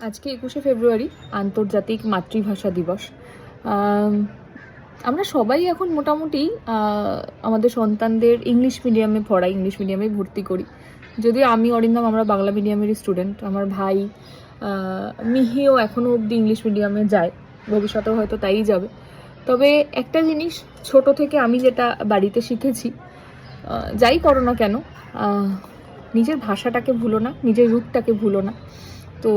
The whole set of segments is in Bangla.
আজকে একুশে ফেব্রুয়ারি, আন্তর্জাতিক মাতৃভাষা দিবস। আমরা সবাই এখন মোটামুটি আমাদের সন্তানদের ইংলিশ মিডিয়ামে পড়াই, ইংলিশ মিডিয়ামে ভর্তি করি। যদিও আমি, অরিন্দম, আমরা বাংলা মিডিয়ামেরই স্টুডেন্ট আমার ভাই মিহিও এখনও অবধি ইংলিশ মিডিয়ামে যায়, ভবিষ্যতেও হয়তো তাই যাবে। তবে একটা জিনিস, ছোট থেকে আমি যেটা বাড়িতে শিখেছি যাই করো না কেন নিজের ভাষাটাকে ভুলো না, নিজের রূপটাকে ভুলো না। তো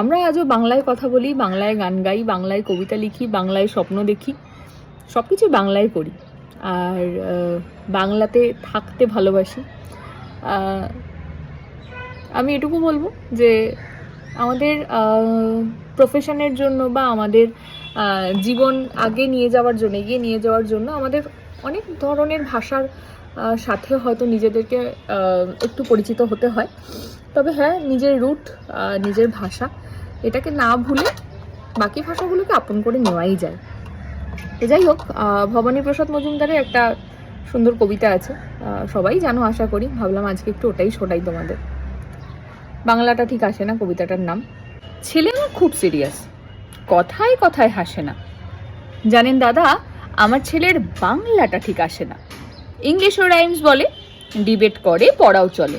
আমরা আজও বাংলায় কথা বলি, বাংলায় গান গাই, বাংলায় কবিতা লিখি, বাংলায় স্বপ্ন দেখি সব কিছু বাংলায় করি। আর বাংলাতে থাকতে ভালোবাসি। আমি এটুকু বলব যে আমাদের প্রফেশনের জন্য বা আমাদের জীবন আগে নিয়ে যাওয়ার জন্য, এগিয়ে নিয়ে যাওয়ার জন্য আমাদের অনেক ধরনের ভাষার সাথে হয়তো নিজেদেরকে একটু পরিচিত হতে হয়। তবে হ্যাঁ নিজের রুট নিজের ভাষা। এটাকে না ভুলে বাকি ভাষাগুলোকে আপন করে নেওয়াই যায়। যাই হোক ভবানী প্রসাদ মজুমদারের একটা সুন্দর কবিতা আছে। সবাই জানো, আশা করি। ভাবলাম আজকে একটু ওটাই শোনাই তোমাদের। বাংলাটা ঠিক আসে না কবিতাটার নাম। ছেলে আমার খুব সিরিয়াস কথায় কথায় হাসে না। জানেন দাদা, আমার ছেলের বাংলাটা ঠিক আসে না। ইংলিশ ও রাইমস বলে ডিবেট করে, পড়াও চলে।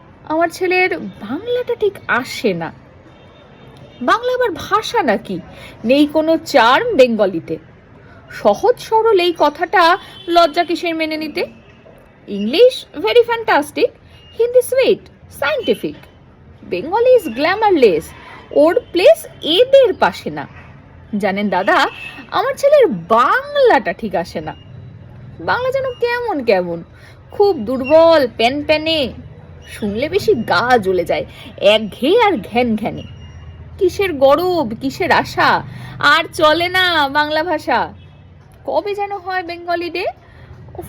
আমার ছেলের বাংলাটা ঠিক আসে না। বাংলা আবার ভাষা নাকি? নেই কোনো চার্ম বেঙ্গলিতে। সহজ সরল এই কথাটা লজ্জা কিসের মেনে নিতে? English very fantastic Hindi sweet scientific Bengali is glamourless or place এদের পাশে না। জানেন দাদা, আমার ছেলের বাংলাটা ঠিক আসে না। বাংলা যেন কেমন কেমন। খুব দুর্বল, প্যান প্যানে। শুনলে বেশি গা জ্বলে যায়। এক ঘে আর ঘ্যান ঘ্যানে। কিসের গরব, কিসের আশা? আর চলে না বাংলা ভাষা। কবে যেন হয় বেঙ্গলি ডে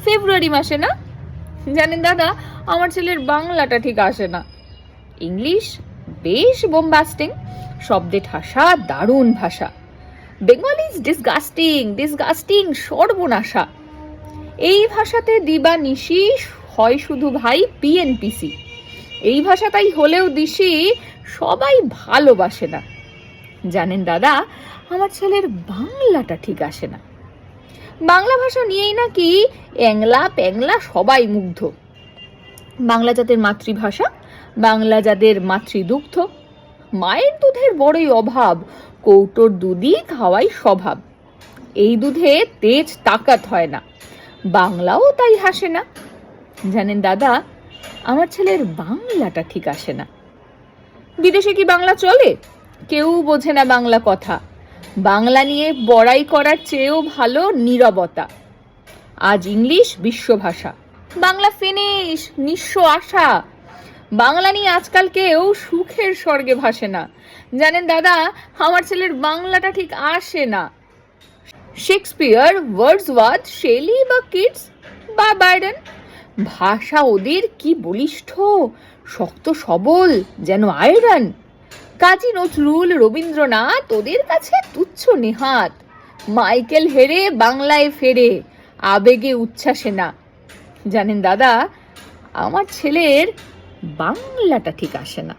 ফেব্রুয়ারি মাসে না? জানেন দাদা, আমার ছেলের বাংলাটা ঠিক আসে না। ইংলিশ বেশ বোমবাস্টিং শব্দে ঠাসা, দারুণ ভাষা। বেঙ্গলি ইজ ডিসগাস্টিং ডিসগাস্টিং সর্বনাশা। এই ভাষাতে দিবা নিশি হয় শুধু ভাই পিএনপিসি এই ভাষা তাই হলেও দিশি সবাই ভালোবাসে না। জানেন দাদা, আমার ছেলের বাংলাটা ঠিক আসে না। বাংলা ভাষা নিয়েই নাকি অ্যাংলা প্যাংলা সবাই মুগ্ধ। বাংলা যাদের মাতৃভাষা, বাংলা যাদের মাতৃদুগ্ধ। মায়ের দুধের বড়ই অভাব, কৌটোর দুধই খাওয়াই স্বভাব। এই দুধে তেজ তাকাত হয় না। বাংলাও তাই হাসে না। জানেন দাদা, আমার ছেলের বাংলাটা ঠিক আসে না। বিদেশে কি বাংলা চলে? কেউ বোঝে না বাংলা কথা। বাংলা নিয়ে বড়াই করার চেয়েও ভালো নীরবতা। আজ ইংলিশ বিশ্বভাষা বাংলা ফিনিশ, নিঃস্ব আশা। বাংলা নিয়ে আজকাল কেউ সুখের স্বর্গে ভাসে না। জানেন দাদা, আমার ছেলের বাংলাটা ঠিক আসে না। শেক্সপিয়ার ওয়ার্ডস ওয়ার্ডসওয়ার্থ, শেলি বা কিডস বা বাইডেন ভাষা ওদের কি বলিষ্ঠ? শক্ত সবল, যেন আয়রন কাজী নজরুল রবীন্দ্রনাথ ওদের কাছে তুচ্ছ নেহাত। মাইকেল হেরে বাংলায় ফেরে, আবেগে উচ্ছ্বাসে না। জানেন দাদা, আমার ছেলের বাংলাটা ঠিক আসে না।